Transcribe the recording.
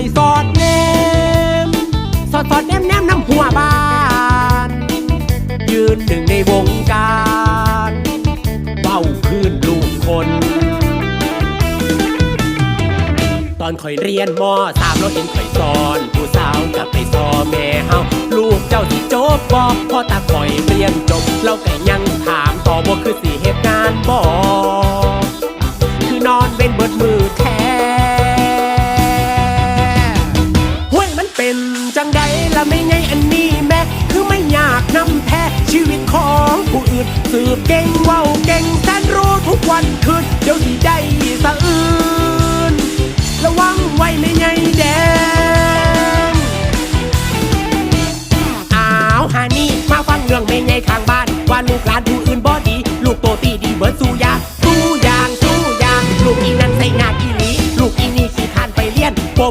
อยสอดแนมสอดสอดแนมแนมน้ำหัวบ้าน ยืนหนึ่งในวงการเบ้าคืนลูกคน ตอนข่อยเรียนมสามเราเห็นข่อยสอน ผู้สาวกลับไปซอแม่เฮาลูกเจ้าที่จบบอกพ่อตาข่อยเรียนจบเราก็ยังถามต่อบ่คือสิเหตุงานบ่คือนอนเป็นเบิดมือ จังใดละไม่ไงอันนี้แม่คือไม่อยากนำแพ้ชีวิตของผู้อื่นสืบเก่งเว้าเก่งแสนรู้ทุกวันคืนเดี๋ยวสิได้สะอื้นระวังไว้ไม่ไงแดงอ้าวฮานี่มาฟังเรื่องไม่ไงข้างบ้าน ว่าลูกหลานไป